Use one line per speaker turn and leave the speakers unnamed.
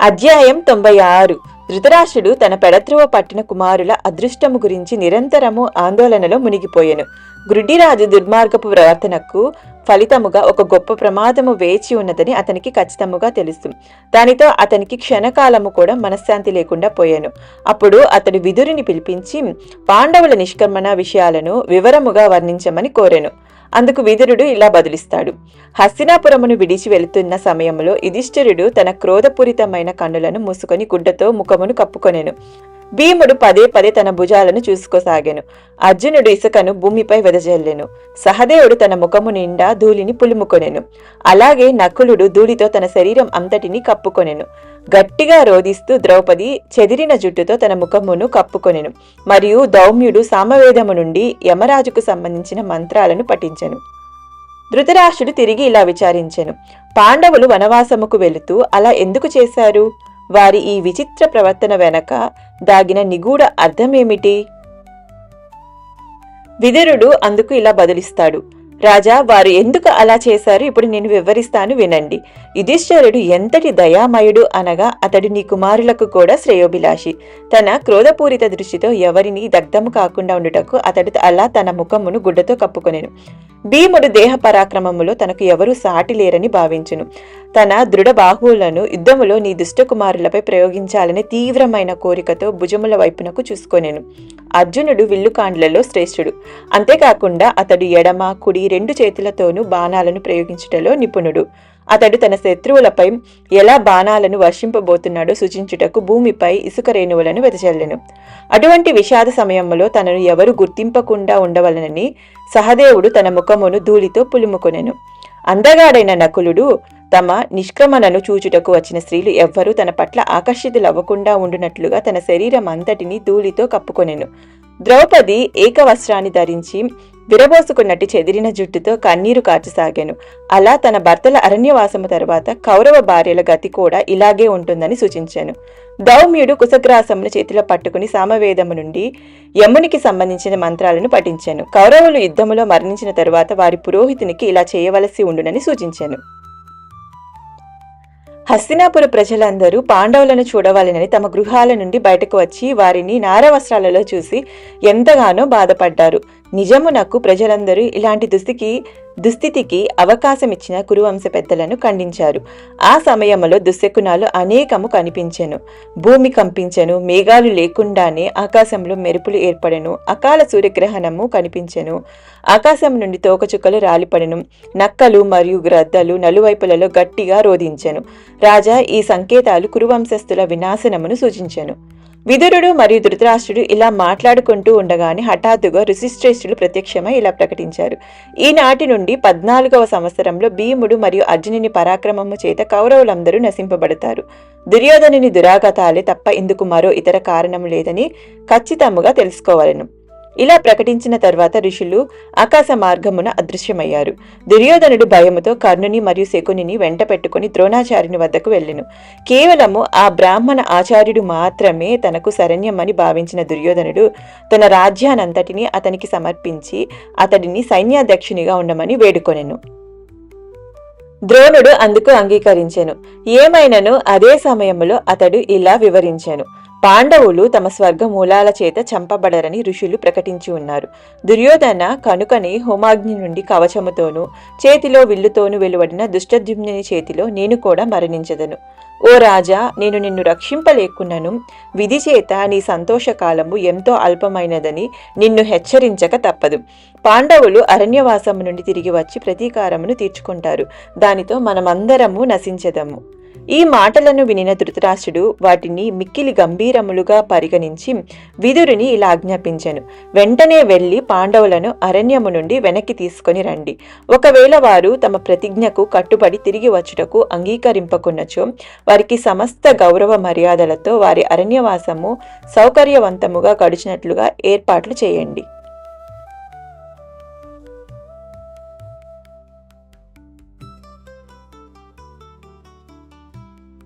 అధ్యాయం తొంభై ఆరు. ధృతరాష్ట్రుడు తన పెడత్రువ పట్టిన కుమారుల అదృష్టము గురించి నిరంతరము ఆందోళనలో మునిగిపోయెను. గ్రుడ్డిరాజు దుర్మార్గపు ప్రవర్తనకు ఫలితముగా ఒక గొప్ప ప్రమాదము వేచి ఉన్నదని అతనికి ఖచ్చితముగా తెలుసు. దానితో అతనికి క్షణకాలము కూడా మనశ్శాంతి లేకుండా పోయాను. అప్పుడు అతడు విదురిని పిలిపించి పాండవుల నిష్క్రమణ విషయాలను వివరముగా వర్ణించమని కోరాను. అందుకు విదురుడు ఇలా బదులిస్తాడు. హస్తినాపురమును విడిచి వెళుతున్న సమయంలో యుధిష్ఠిరుడు తన క్రోధపూరితమైన కన్నులను మూసుకొని గుడ్డతో ముఖమును కప్పుకొనెను. భీముడు పదే పదే తన భుజాలను చూసుకోసాగాను. అర్జునుడు ఇసుకను భూమిపై వెదజల్లెను. సహదేవుడు తన ముఖము నిండా ధూళిని పులుముకొనెను. అలాగే నకులుడు ధూళితో తన శరీరం అంతటిని కప్పుకొనెను. గట్టిగా రోధిస్తూ ద్రౌపది చెదిరిన జుట్టుతో తన ముఖమును కప్పుకొనెను. మరియు దౌమ్యుడు సామవేదము నుండి యమరాజుకు సంబంధించిన మంత్రాలను పఠించెను. ధృతరాష్ట్రుడు తిరిగి ఇలా విచారించెను. పాండవులు వనవాసముకు వెళుతూ అలా ఎందుకు చేశారు? వారి ఈ విచిత్ర ప్రవర్తన వెనక దాగిన నిగూఢ అర్థమేమిటి? విదురుడు అందుకు ఇలా బదులిస్తాడు. రాజా వారు ఎందుకు అలా చేశారు? ఇప్పుడు నేను వివరిస్తాను వినండి. యుధిష్ఠరుడు ఎంతటి దయామయుడు అనగా అతడు నీ కుమారులకు కూడా శ్రేయోభిలాషి. తన క్రోధపూరిత దృష్టితో ఎవరిని దగ్ధము కాకుండా ఉండుటకు అతడు అలా తన ముఖమును గుడ్డతో కప్పుకొనెను. భీముడు దేహ పరాక్రమములో తనకు ఎవరూ సాటి లేరని భావించును. తన దృఢ బాహువులను యుద్ధములో నీ దుష్టకుమారులపై ప్రయోగించాలని తీవ్రమైన కోరికతో భుజముల వైపునకు చూసుకొనెను. అర్జునుడు విల్లుకాండ్లలో శ్రేష్ఠుడు. అంతేకాకుండా అతడు ఎడమ కుడి రెండు చేతులతోనూ బాణాలను ప్రయోగించుటలో నిపుణుడు. అతడు తన శత్రువులపై ఎలా బాణాలను వర్షింపబోతున్నాడో సూచించుటకు భూమిపై ఇసుక రేణువులను వెదజల్లెను. అటువంటి విషాద సమయంలో తనను ఎవరు గుర్తింపకుండా ఉండవలనని సహదేవుడు తన ముఖమును ధూళితో పులుముకొనెను. అందగాడైన నకులుడు తమ నిష్క్రమణను చూచుటకు వచ్చిన స్త్రీలు ఎవ్వరూ తన పట్ల ఆకర్షితులవ్వకుండా ఉండునట్లుగా తన శరీరం అంతటిని ధూళితో కప్పుకొనెను. ద్రౌపది ఏకవస్త్రాన్ని ధరించి విరబోసుకున్నట్టు చెదిరిన జుట్టుతో కన్నీరు కార్చసాగాను. అలా తన భర్తల అరణ్యవాసము తర్వాత కౌరవ భార్యల గతి కూడా ఇలాగే ఉంటుందని సూచించాను. దౌమ్యుడు కుశగ్రాసమును చేతిలో పట్టుకుని సామవేదము నుండి యమునికి సంబంధించిన మంత్రాలను పఠించాను. కౌరవులు యుద్ధములో మరణించిన తరువాత వారి పురోహితునికి ఇలా చేయవలసి ఉండునని సూచించాను. హస్తినాపుర ప్రజలందరూ పాండవులను చూడవాలనని తమ గృహాల నుండి బయటకు వచ్చి వారిని నారవస్త్రాలలో చూసి ఎంతగానో బాధపడ్డారు. నిజమునకు ప్రజలందరూ ఇలాంటి దుస్థితికి దుస్థితికి అవకాశం ఇచ్చిన కురువంశ పెద్దలను ఖండించారు. ఆ సమయంలో దుశ్శకునాలు అనేకము కనిపించెను. భూమి కంపించెను మేఘాలు లేకుండానే ఆకాశంలో మెరుపులు ఏర్పడెను అకాల సూర్యగ్రహణము కనిపించెను. ఆకాశం నుండి తోకచుక్కలు రాలిపడెను నక్కలు మరియు గ్రద్దలు నలువైపులలో గట్టిగా రోధించెను. రాజా ఈ సంకేతాలు కురువంశస్థుల వినాశనమును సూచించెను. విదురుడు మరియు ధృతరాష్ట్రుడు ఇలా మాట్లాడుకుంటూ ఉండగానే హఠాత్తుగా ఋషిశ్రేష్ఠులు ప్రత్యక్షమై ఇలా ప్రకటించారు. ఈనాటి నుండి పద్నాలుగవ సంవత్సరంలో భీముడు మరియు అర్జునుని పరాక్రమము చేత కౌరవులందరూ నశింపబడతారు. దుర్యోధనుని దురాగతాలే తప్ప ఇందుకు మరో ఇతర కారణం లేదని ఖచ్చితముగా తెలుసుకోవాలను. ఇలా ప్రకటించిన తర్వాత ఋషులు ఆకాశ మార్గమున అదృశ్యమయ్యారు. దుర్యోధనుడు భయముతో కర్ణుని మరియు శకునిని వెంట పెట్టుకుని ద్రోణాచార్యుని వద్దకు వెళ్ళెను. కేవలము ఆ బ్రాహ్మణ ఆచార్యుడు మాత్రమే తనకు శరణ్యమని భావించిన దుర్యోధనుడు తన రాజ్యానంతటిని అతనికి సమర్పించి అతడిని సైన్యాధ్యక్షునిగా ఉండమని వేడుకొనెను. ద్రోణుడు అందుకు అంగీకరించెను. ఏమైనను అదే సమయంలో అతడు ఇలా వివరించెను. పాండవులు తమ స్వర్గ మూలాల చేత చంపబడరని ఋషులు ప్రకటించి ఉన్నారు. దుర్యోధన కనుకని హోమాగ్ని నుండి కవచముతోనూ చేతిలో విల్లుతోనూ వెలువడిన దుష్టద్యుమ్ని చేతిలో నేను కూడా మరణించదను. ఓ రాజా నేను నిన్ను రక్షింపలేకున్నను విధి చేత నీ సంతోషకాలము ఎంతో అల్పమైనదని నిన్ను హెచ్చరించక తప్పదు. పాండవులు అరణ్యవాసము నుండి తిరిగి వచ్చి ప్రతీకారమును తీర్చుకుంటారు. దానితో మనమందరము నశించదము. ఈ మాటలను వినిన ధృతరాష్ట్రుడు వాటిని మిక్కిలి గంభీరములుగా పరిగణించి విదురుని ఇలా ఆజ్ఞాపించెను. వెంటనే వెళ్ళి పాండవులను అరణ్యము నుండి వెనక్కి తీసుకొని రండి. ఒకవేళ వారు తమ ప్రతిజ్ఞకు కట్టుబడి తిరిగి వచ్చుటకు అంగీకరింపకున్నచో వారికి సమస్త గౌరవ మర్యాదలతో వారి అరణ్యవాసము సౌకర్యవంతముగా గడిచినట్లుగా ఏర్పాట్లు చేయండి.